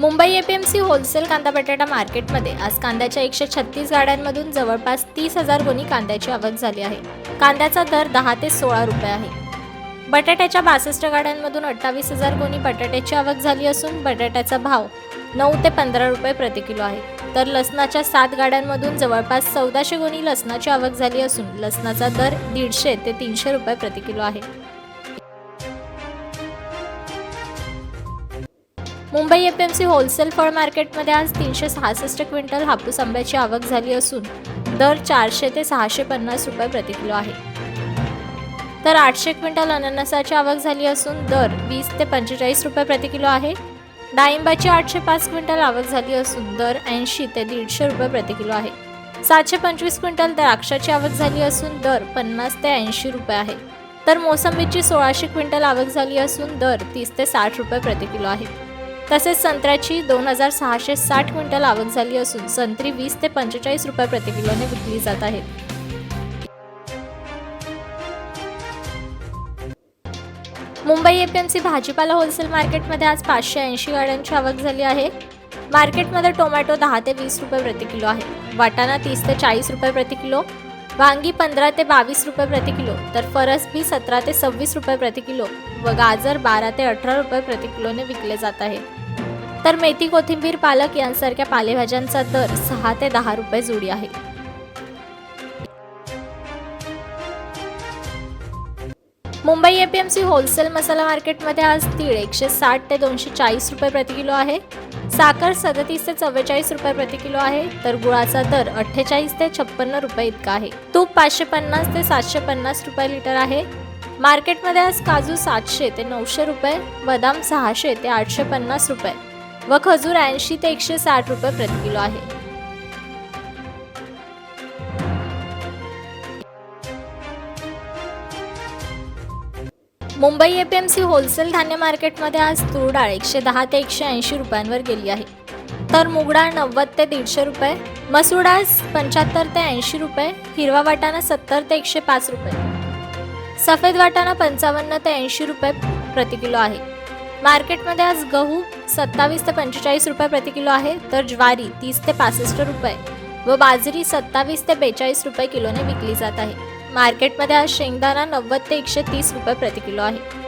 Mumbai APMC wholesale कांदा बटाटा मार्केटमध्ये आज कांद्याच्या एकशे छत्तीस गाड्यांमधून जवळपास तीस हजार गोणी कांद्याची आवक झाली आहे. कांद्याचा दर दहा ते सोळा रुपये आहे. बटाट्याच्या बासष्ट गाड्यांमधून अठ्ठावीस हजार गोणी बटाट्याची आवक झाली असून बटाट्याचा भाव नऊ ते पंधरा रुपये प्रति किलो आहे. तर लसणाच्या सात गाड्यांमधून जवळपास चौदाशे गोणी लसणाची आवक झाली असून लसणाचा दर दीडशे ते तीनशे रुपये प्रति किलो आहे. Mumbai F M C wholesale फळ मार्केटमध्ये आज तीनशे सहासष्ट क्विंटल हापूस आंब्याची आवक झाली असून दर चारशे ते सहाशे पन्नास रुपये प्रति किलो आहे. तर आठशे क्विंटल अननसाची आवक झाली असून दर वीस ते पंचेचाळीस रुपये प्रति किलो आहे. डाळिंबाची आठशे पाच क्विंटल आवक झाली असून दर ऐंशी ते दीडशे रुपये प्रति किलो आहे. सातशे पंचवीस क्विंटल द्राक्षाची आवक झाली असून दर पन्नास ते ऐंशी रुपये आहे. तर मोसंबीची सोळाशे क्विंटल आवक झाली असून दर तीस ते साठ रुपये प्रति किलो आहे. तसेच संत्र्याची दोन हजार सहाशे साठ क्विंटल आवक झाली असून संत्री वीस ते पंचेचाळीस रुपये प्रति किलोने विकली जात आहे मुंबई एपीएमसी भाजीपाला होलसेल मार्केटमध्ये आज पाचशे ऐंशी गाड्यांची आवक झाली आहे. मार्केटमध्ये टोमॅटो दहा ते वीस रुपये प्रति किलो आहे. वाटाणा तीस ते चाळीस रुपये प्रति किलो. वांगी पंधरा ते बावीस रुपये प्रति किलो. तर फरसबी सतरा ते सव्वीस रुपये प्रति किलो व गाजर बारा ते अठरा रुपये प्रति किलोने विकले जात आहे तर मेथी कोथिंबीर पालक यांसारख्या पालेभाज्यांचा दर सहा ते दहा रुपये जोडी आहे. मुंबई एपीएमसी होलसेल मसाला मार्केटमध्ये आज तीळ एकशे साठ ते दोनशे चाळीस रुपये प्रति किलो आहे. साखर सदतीस ते चव्वेचाळीस रुपये प्रति किलो आहे तर गुळाचा दर अठ्ठेचाळीस ते छप्पन्न रुपये इतका आहे. तूप पाचशे पन्नास ते सातशे पन्नास रुपये लिटर आहे. मार्केटमध्ये आज काजू सातशे ते नऊशे रुपये बदाम सहाशे ते आठशे पन्नास रुपये. व खजूर ऐंशी ते एकशे साठ रुपये प्रति किलो आहे. मुंबई एपीएमसी होलसेल धान्य मार्केटमध्ये आज तूर डाळ एकशे दहा ते एकशे ऐंशी रुपयांवर गेली आहे. तर मूग डाळ नव्वद ते दीडशे रुपये मसूर डाळ पंच्याहत्तर ते ऐंशी रुपये हिरवा वाटाणा सत्तर ते एकशे पाच रुपये सफेद वाटाणा पंचावन्न ते ऐंशी रुपये प्रति किलो आहे. मार्केटमध्ये आज गहू सत्तावीस ते पंचेचाळीस रुपये प्रति किलो आहे. तर ज्वारी तीस ते पासष्ट रुपये. व बाजरी सत्तावीस ते बेचाळीस रुपये किलोने विकली जात आहे. मार्केटमध्ये आज शेंगदाणा नव्वद ते एकशे तीस रुपये प्रति किलो आहे.